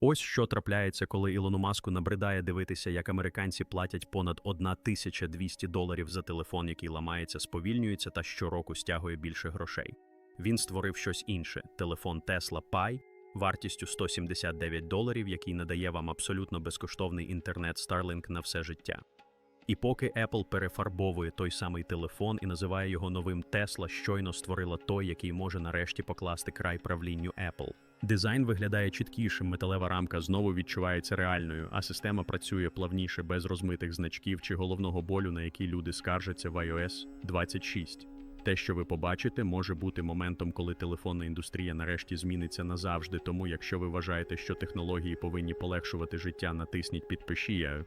Ось що трапляється, коли Ілону Маску набридає дивитися, як американці платять понад 1200 доларів за телефон, який ламається, сповільнюється та щороку стягує більше грошей. Він створив щось інше: телефон Tesla Pi вартістю 179 доларів, який надає вам абсолютно безкоштовний інтернет Starlink на все життя. І поки Apple перефарбовує той самий телефон і називає його новим Tesla, щойно створила той, який може нарешті покласти край правлінню Apple. Дизайн виглядає чіткішим, металева рамка знову відчувається реальною, а система працює плавніше без розмитих значків чи головного болю, на який люди скаржаться в iOS 26. Те, що ви побачите, може бути моментом, коли телефонна індустрія нарешті зміниться назавжди. Тому, якщо ви вважаєте, що технології повинні полегшувати життя, натисніть підпишіться.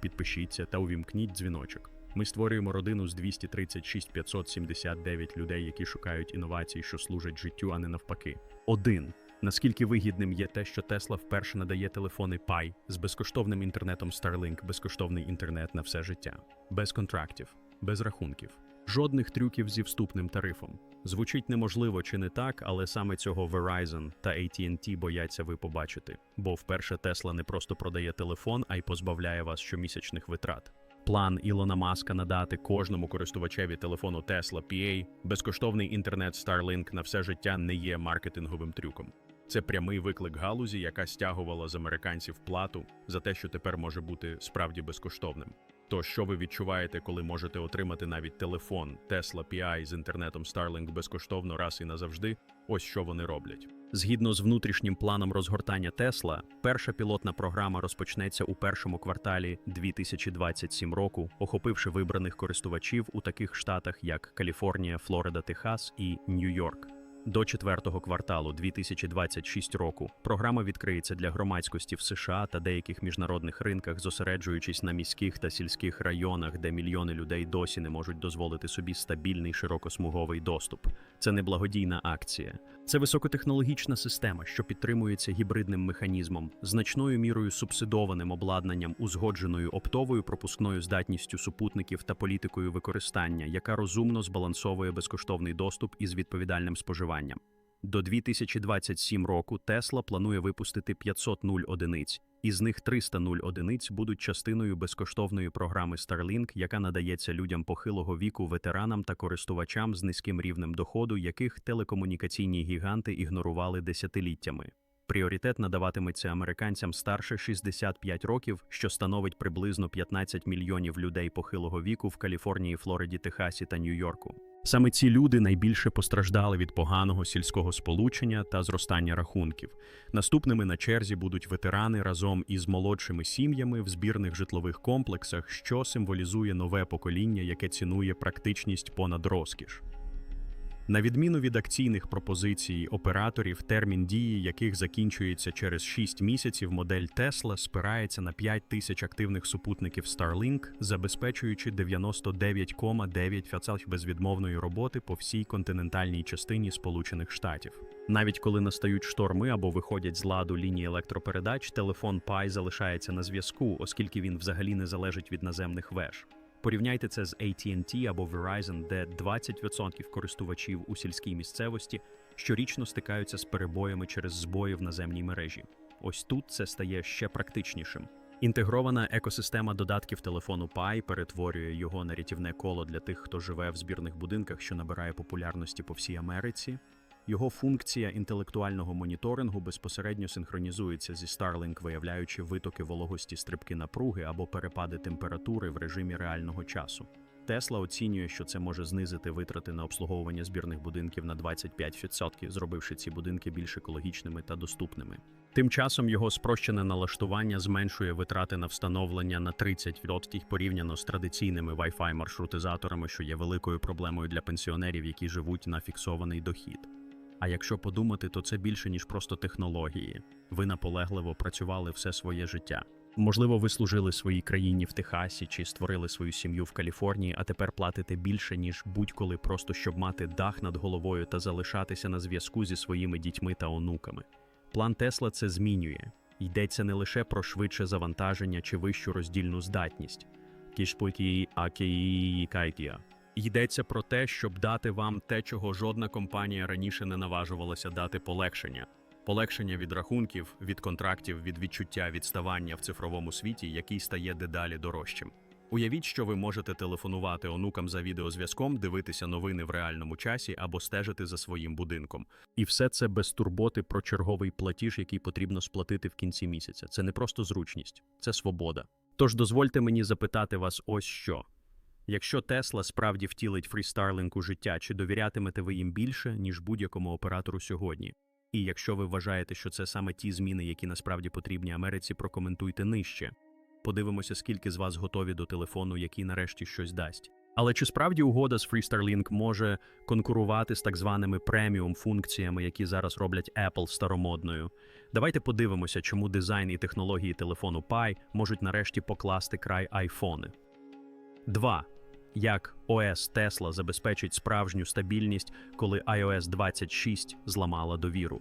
Підпишіться та увімкніть дзвіночок. Ми створюємо родину з 236 579 людей, які шукають інновацій, що служать життю, а не навпаки. Один. Наскільки вигідним є те, що Tesla вперше надає телефони Pi з безкоштовним інтернетом Starlink, безкоштовний інтернет на все життя, без контрактів, без рахунків, жодних трюків зі вступним тарифом. Звучить неможливо чи не так, але саме цього Verizon та AT&T бояться ви побачити, бо вперше Tesla не просто продає телефон, а й позбавляє вас щомісячних витрат. План Ілона Маска надати кожному користувачеві телефону Tesla PA безкоштовний інтернет Starlink на все життя не є маркетинговим трюком. Це прямий виклик галузі, яка стягувала з американців плату за те, що тепер може бути справді безкоштовним. То що ви відчуваєте, коли можете отримати навіть телефон Tesla PI з інтернетом Starlink безкоштовно раз і назавжди? Ось що вони роблять. Згідно з внутрішнім планом розгортання Тесла, перша пілотна програма розпочнеться у першому кварталі 2027 року, охопивши вибраних користувачів у таких штатах, як Каліфорнія, Флорида, Техас і Нью-Йорк. До четвертого кварталу 2026 року програма відкриється для громадськості в США та деяких міжнародних ринках, зосереджуючись на міських та сільських районах, де мільйони людей досі не можуть дозволити собі стабільний широкосмуговий доступ. Це не благодійна акція, це високотехнологічна система, що підтримується гібридним механізмом, значною мірою субсидованим обладнанням, узгодженою оптовою пропускною здатністю супутників та політикою використання, яка розумно збалансовує безкоштовний доступ із відповідальним споживанням. До 2027 року Tesla планує випустити 500 нуль одиниць, із них 300 нуль одиниць будуть частиною безкоштовної програми Starlink, яка надається людям похилого віку, ветеранам та користувачам з низьким рівнем доходу, яких телекомунікаційні гіганти ігнорували десятиліттями. Пріоритет надаватиметься американцям старше 65 років, що становить приблизно 15 мільйонів людей похилого віку в Каліфорнії, Флориді, Техасі та Нью-Йорку. Саме ці люди найбільше постраждали від поганого сільського сполучення та зростання рахунків. Наступними на черзі будуть ветерани разом із молодшими сім'ями в збірних житлових комплексах, що символізує нове покоління, яке цінує практичність понад розкіш. На відміну від акційних пропозицій операторів, термін дії яких закінчується через 6 місяців, модель Tesla спирається на 5 тисяч активних супутників Starlink, забезпечуючи 99,9% безвідмовної роботи по всій континентальній частині Сполучених Штатів. Навіть коли настають шторми або виходять з ладу лінії електропередач, телефон Pi залишається на зв'язку, оскільки він взагалі не залежить від наземних веж. Порівняйте це з AT&T або Verizon, де 20% користувачів у сільській місцевості щорічно стикаються з перебоями через збої в наземній мережі. Ось тут це стає ще практичнішим. Інтегрована екосистема додатків телефону Pi перетворює його на рятівне коло для тих, хто живе в збірних будинках, що набирає популярності по всій Америці. Його функція інтелектуального моніторингу безпосередньо синхронізується зі Starlink, виявляючи витоки вологості стрибки напруги або перепади температури в режимі реального часу. Тесла оцінює, що це може знизити витрати на обслуговування збірних будинків на 25%, зробивши ці будинки більш екологічними та доступними. Тим часом його спрощене налаштування зменшує витрати на встановлення на 30% порівняно з традиційними Wi-Fi маршрутизаторами, що є великою проблемою для пенсіонерів, які живуть на фіксований дохід. А якщо подумати, то це більше ніж просто технології. Ви наполегливо працювали все своє життя. Можливо, ви служили своїй країні в Техасі чи створили свою сім'ю в Каліфорнії, а тепер платите більше ніж будь-коли, просто щоб мати дах над головою та залишатися на зв'язку зі своїми дітьми та онуками. План Тесла це змінює. Йдеться не лише про швидше завантаження чи вищу роздільну здатність. Кішпуті акіїкайтія. Йдеться про те, щоб дати вам те, чого жодна компанія раніше не наважувалася дати полегшення. Полегшення від рахунків, від контрактів, від відчуття відставання в цифровому світі, який стає дедалі дорожчим. Уявіть, що ви можете телефонувати онукам за відеозв'язком, дивитися новини в реальному часі або стежити за своїм будинком. І все це без турботи про черговий платіж, який потрібно сплатити в кінці місяця. Це не просто зручність, це свобода. Тож дозвольте мені запитати вас ось що. Якщо Тесла справді втілить Free у життя, чи довірятимете ви їм більше, ніж будь-якому оператору сьогодні? І якщо ви вважаєте, що це саме ті зміни, які насправді потрібні Америці, прокоментуйте нижче. Подивимося, скільки з вас готові до телефону, який нарешті щось дасть. Але чи справді угода з Free Starlink може конкурувати з так званими преміум функціями, які зараз роблять Apple старомодною? Давайте подивимося, чому дизайн і технології телефону Pi можуть нарешті покласти край айфони. 2. Як ОС Tesla забезпечить справжню стабільність, коли iOS 26 зламала довіру?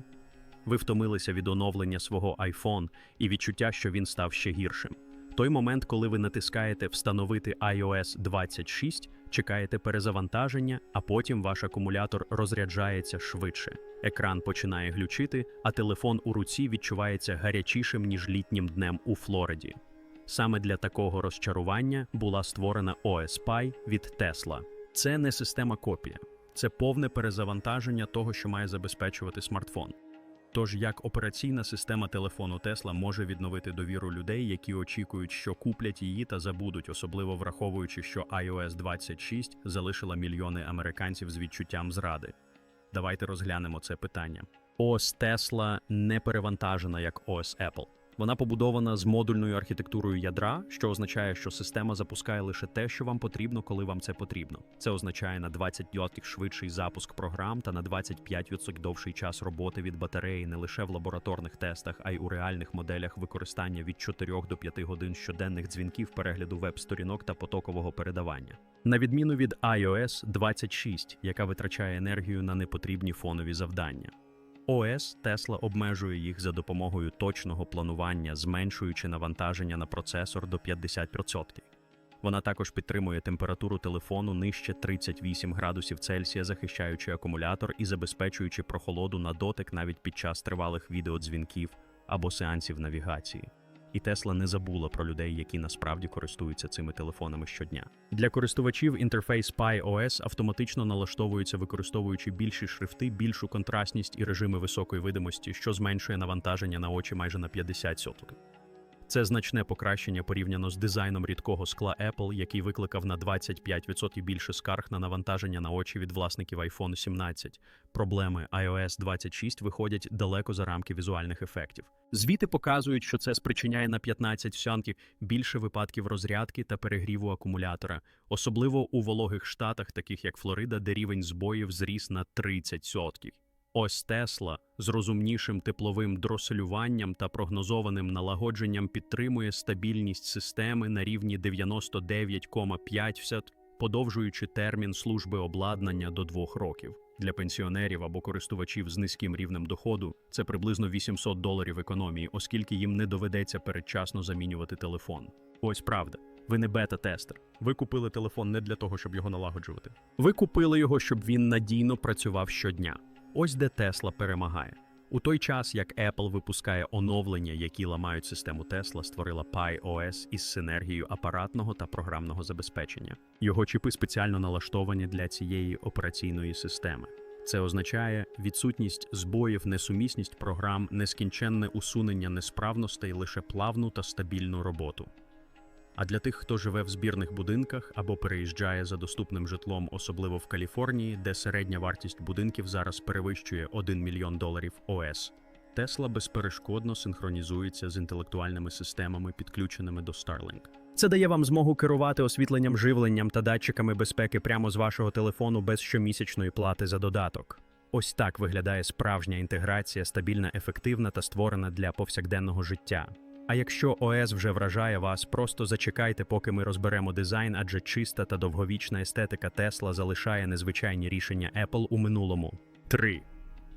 Ви втомилися від оновлення свого iPhone і відчуття, що він став ще гіршим. Той момент, коли ви натискаєте Встановити iOS 26, чекаєте перезавантаження, а потім ваш акумулятор розряджається швидше. Екран починає глючити, а телефон у руці відчувається гарячішим, ніж літнім днем у Флориді. Саме для такого розчарування була створена OS Pi від Tesla. Це не система копія, це повне перезавантаження того, що має забезпечувати смартфон. Тож як операційна система телефону Tesla може відновити довіру людей, які очікують, що куплять її та забудуть, особливо враховуючи, що iOS 26 залишила мільйони американців з відчуттям зради. Давайте розглянемо це питання. ОС Tesla не перевантажена як ОС Apple. Вона побудована з модульною архітектурою ядра, що означає, що система запускає лише те, що вам потрібно, коли вам це потрібно. Це означає на 20% швидший запуск програм та на 25% довший час роботи від батареї не лише в лабораторних тестах, а й у реальних моделях використання від 4 до 5 годин щоденних дзвінків, перегляду веб-сторінок та потокового передавання. На відміну від iOS 26, яка витрачає енергію на непотрібні фонові завдання. ОС Тесла обмежує їх за допомогою точного планування, зменшуючи навантаження на процесор до 50%. Вона також підтримує температуру телефону нижче 38 градусів Цельсія, захищаючи акумулятор і забезпечуючи прохолоду на дотик навіть під час тривалих відеодзвінків або сеансів навігації. І Тесла не забула про людей, які насправді користуються цими телефонами щодня. Для користувачів інтерфейс Pi OS автоматично налаштовується, використовуючи більші шрифти, більшу контрастність і режими високої видимості, що зменшує навантаження на очі майже на 50%. Це значне покращення порівняно з дизайном рідкого скла Apple, який викликав на 25% більше скарг на навантаження на очі від власників iPhone 17. Проблеми iOS 26 виходять далеко за рамки візуальних ефектів. Звіти показують, що це спричиняє на 15% більше випадків розрядки та перегріву акумулятора, особливо у вологих штатах, таких як Флорида, де рівень збоїв зріс на 30%. Ось Тесла з розумнішим тепловим дроселюванням та прогнозованим налагодженням підтримує стабільність системи на рівні 99,5, подовжуючи термін служби обладнання до двох років. Для пенсіонерів або користувачів з низьким рівнем доходу це приблизно 800 доларів економії, оскільки їм не доведеться передчасно замінювати телефон. Ось правда. Ви не бета-тестер. Ви купили телефон не для того, щоб його налагоджувати. Ви купили його, щоб він надійно працював щодня. Ось де Тесла перемагає. У той час, як Apple випускає оновлення, які ламають систему Tesla, створила Pi OS із синергією апаратного та програмного забезпечення. Його чіпи спеціально налаштовані для цієї операційної системи. Це означає відсутність збоїв, несумісність програм, нескінченне усунення несправностей, лише плавну та стабільну роботу. А для тих, хто живе в збірних будинках або переїжджає за доступним житлом, особливо в Каліфорнії, де середня вартість будинків зараз перевищує 1 мільйон доларів ОС, Тесла безперешкодно синхронізується з інтелектуальними системами, підключеними до Starlink. Це дає вам змогу керувати освітленням, живленням та датчиками безпеки прямо з вашого телефону без щомісячної плати за додаток. Ось так виглядає справжня інтеграція, стабільна, ефективна та створена для повсякденного життя. А якщо ОС вже вражає вас, просто зачекайте, поки ми розберемо дизайн, адже чиста та довговічна естетика Тесла залишає незвичайні рішення Apple у минулому. 3.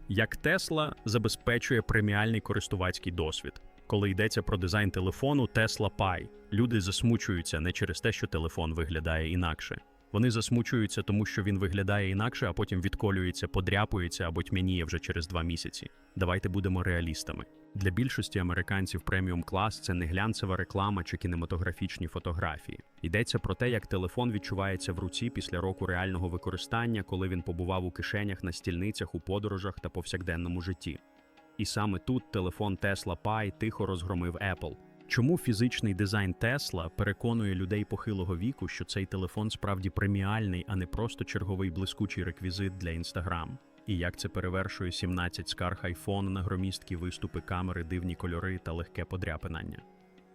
Як Тесла забезпечує преміальний користувацький досвід. Коли йдеться про дизайн телефону Tesla Pi, люди засмучуються не через те, що телефон виглядає інакше. Вони засмучуються, тому що він виглядає інакше, а потім відколюється, подряпується або тьмяніє вже через два місяці. Давайте будемо реалістами. Для більшості американців преміум клас це не глянцева реклама чи кінематографічні фотографії. Йдеться про те, як телефон відчувається в руці після року реального використання, коли він побував у кишенях на стільницях, у подорожах та повсякденному житті. І саме тут телефон Tesla Pi тихо розгромив Apple. Чому фізичний дизайн Тесла переконує людей похилого віку, що цей телефон справді преміальний, а не просто черговий блискучий реквізит для Instagram? І як це перевершує 17 скарг iPhone на громісткі виступи камери, дивні кольори та легке подряпинання?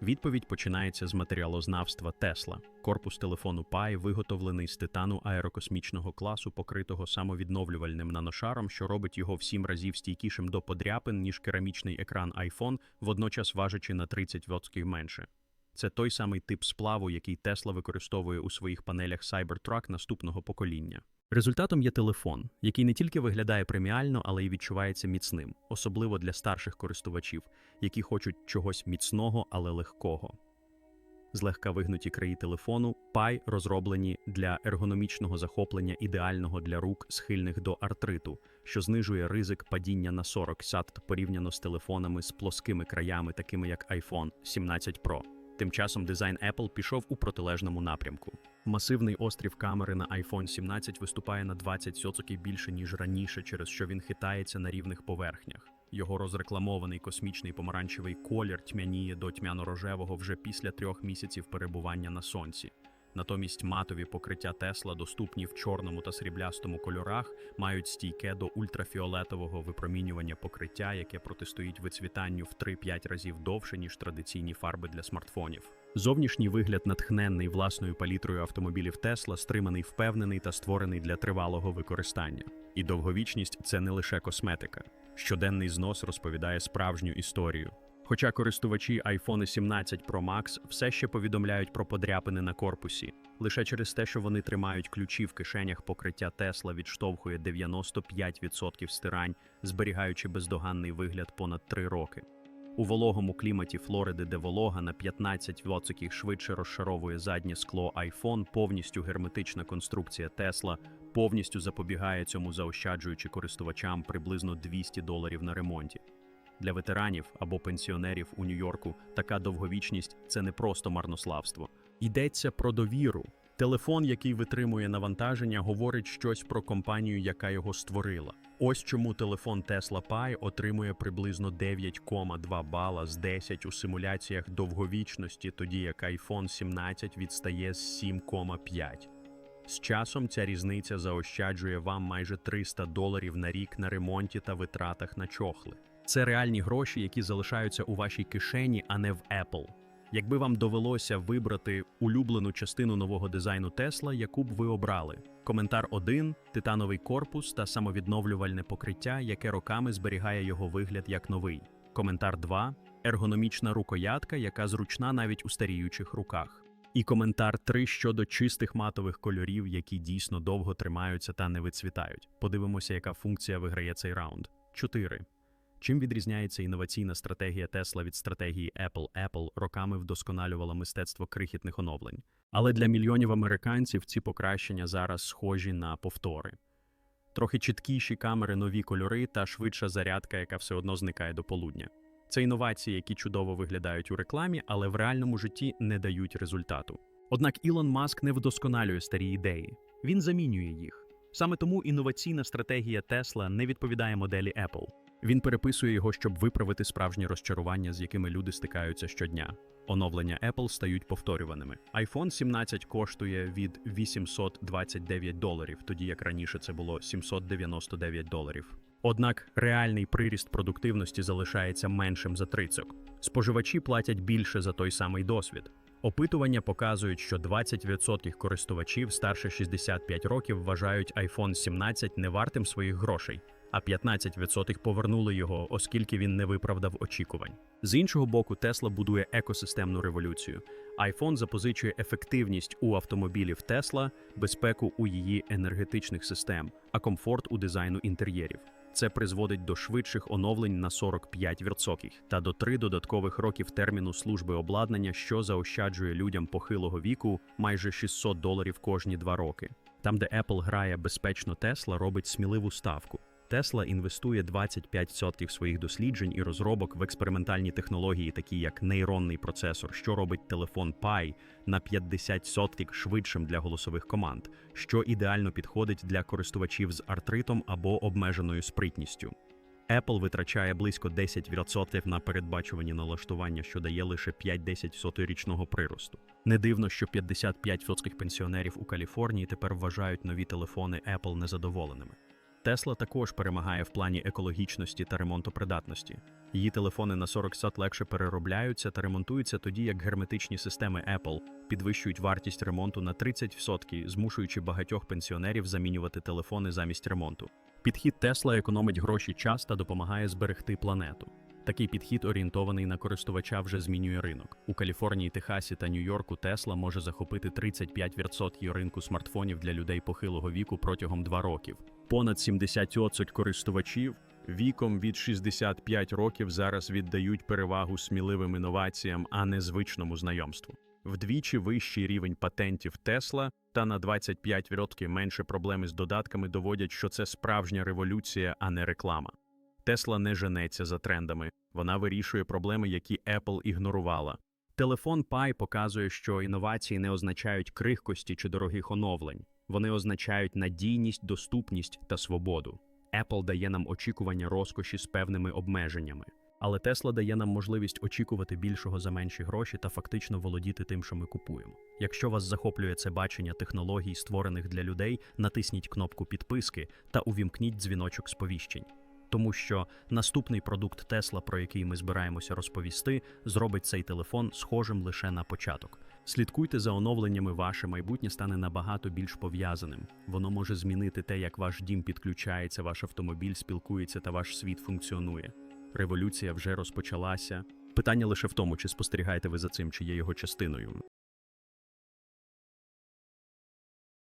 Відповідь починається з матеріалознавства Тесла. Корпус телефону Pi виготовлений з титану аерокосмічного класу, покритого самовідновлювальним наношаром, що робить його в сім разів стійкішим до подряпин, ніж керамічний екран iPhone, водночас важачи на 30% менше. Це той самий тип сплаву, який Тесла використовує у своїх панелях Cybertruck наступного покоління. Результатом є телефон, який не тільки виглядає преміально, але й відчувається міцним, особливо для старших користувачів, які хочуть чогось міцного, але легкого. Злегка вигнуті краї телефону, Pi розроблені для ергономічного захоплення ідеального для рук, схильних до артриту, що знижує ризик падіння на 40 сат порівняно з телефонами з плоскими краями, такими як iPhone 17 Pro. Тим часом дизайн Apple пішов у протилежному напрямку. Масивний острів камери на iPhone 17 виступає на 20% більше, ніж раніше, через що він хитається на рівних поверхнях. Його розрекламований космічний помаранчевий колір тьмяніє до тьмяно-рожевого вже після трьох місяців перебування на сонці. Натомість матові покриття Тесла, доступні в чорному та сріблястому кольорах, мають стійке до ультрафіолетового випромінювання покриття, яке протистоїть вицвітанню в 3-5 разів довше, ніж традиційні фарби для смартфонів. Зовнішній вигляд натхненний власною палітрою автомобілів Тесла, стриманий, впевнений та створений для тривалого використання. І довговічність це не лише косметика. Щоденний знос розповідає справжню історію. Хоча користувачі iPhone 17 Pro Max все ще повідомляють про подряпини на корпусі, лише через те, що вони тримають ключі в кишенях, покриття Тесла відштовхує 95% стирань, зберігаючи бездоганний вигляд понад 3 роки. У вологому кліматі Флориди, де волога на 15% швидше розшаровує заднє скло iPhone, повністю герметична конструкція Тесла повністю запобігає цьому, заощаджуючи користувачам приблизно 200 доларів на ремонті. Для ветеранів або пенсіонерів у Нью-Йорку така довговічність це не просто марнославство. Йдеться про довіру. Телефон, який витримує навантаження, говорить щось про компанію, яка його створила. Ось чому телефон Tesla Pi отримує приблизно 9,2 бала з 10 у симуляціях довговічності, тоді як iPhone 17 відстає з 7,5. З часом ця різниця заощаджує вам майже 300 доларів на рік на ремонті та витратах на чохли. Це реальні гроші, які залишаються у вашій кишені, а не в Apple. Якби вам довелося вибрати улюблену частину нового дизайну Тесла, яку б ви обрали? Коментар 1 – титановий корпус та самовідновлювальне покриття, яке роками зберігає його вигляд як новий. Коментар 2 – ергономічна рукоятка, яка зручна навіть у старіючих руках. І коментар 3 щодо чистих матових кольорів, які дійсно довго тримаються та не вицвітають. Подивимося, яка функція виграє цей раунд. 4. Чим відрізняється інноваційна стратегія Tesla від стратегії Apple? Apple роками вдосконалювала мистецтво крихітних оновлень. Але для мільйонів американців ці покращення зараз схожі на повтори. Трохи чіткіші камери, нові кольори та швидша зарядка, яка все одно зникає до полудня. Це інновації, які чудово виглядають у рекламі, але в реальному житті не дають результату. Однак Ілон Маск не вдосконалює старі ідеї, він замінює їх. Саме тому інноваційна стратегія Tesla не відповідає моделі Apple. Він переписує його, щоб виправити справжні розчарування, з якими люди стикаються щодня. Оновлення Apple стають повторюваними. iPhone 17 коштує від 829 доларів, тоді як раніше це було 799 доларів. Однак реальний приріст продуктивності залишається меншим за 30. Споживачі платять більше за той самий досвід. Опитування показують, що 20% користувачів старше 65 років вважають iPhone 17 невартим своїх грошей, а 15% повернули його, оскільки він не виправдав очікувань. З іншого боку, Tesla будує екосистемну революцію. iPhone запозичує ефективність у автомобілів Tesla, безпеку у її енергетичних систем, а комфорт у дизайну інтер'єрів. Це призводить до швидших оновлень на 45% та до три додаткових років терміну служби обладнання, що заощаджує людям похилого віку майже 600 доларів кожні два роки. Там, де Apple грає безпечно, Tesla робить сміливу ставку. Tesla інвестує 25% своїх досліджень і розробок в експериментальні технології, такі як нейронний процесор, що робить телефон Pi на 50% швидшим для голосових команд, що ідеально підходить для користувачів з артритом або обмеженою спритністю. Apple витрачає близько 10% на передбачувані налаштування, що дає лише 5-10 річного приросту. Не дивно, що 55% пенсіонерів у Каліфорнії тепер вважають нові телефони Apple незадоволеними. Тесла також перемагає в плані екологічності та ремонтопридатності. Її телефони на 40 сот легше переробляються та ремонтуються тоді, як герметичні системи Apple підвищують вартість ремонту на 30%, змушуючи багатьох пенсіонерів замінювати телефони замість ремонту. Підхід Тесла економить гроші час та допомагає зберегти планету. Такий підхід орієнтований на користувача вже змінює ринок. У Каліфорнії, Техасі та Нью-Йорку Тесла може захопити 35% ринку смартфонів для людей похилого віку протягом 2 років. Понад 70% користувачів віком від 65 років зараз віддають перевагу сміливим інноваціям, а не звичному знайомству. Вдвічі вищий рівень патентів Тесла та на 25% менше проблеми з додатками доводять, що це справжня революція, а не реклама. Тесла не женеться за трендами, вона вирішує проблеми, які Apple ігнорувала. Телефон Pi показує, що інновації не означають крихкості чи дорогих оновлень. Вони означають надійність, доступність та свободу. Apple дає нам очікування розкоші з певними обмеженнями. Але Tesla дає нам можливість очікувати більшого за менші гроші та фактично володіти тим, що ми купуємо. Якщо вас захоплює це бачення технологій, створених для людей, натисніть кнопку підписки та увімкніть дзвіночок сповіщень. Тому що наступний продукт Tesla, про який ми збираємося розповісти, зробить цей телефон схожим лише на початок. Слідкуйте за оновленнями, ваше майбутнє стане набагато більш пов'язаним. Воно може змінити те, як ваш дім підключається, ваш автомобіль спілкується та ваш світ функціонує. Революція вже розпочалася. Питання лише в тому, чи спостерігаєте ви за цим, чи є його частиною.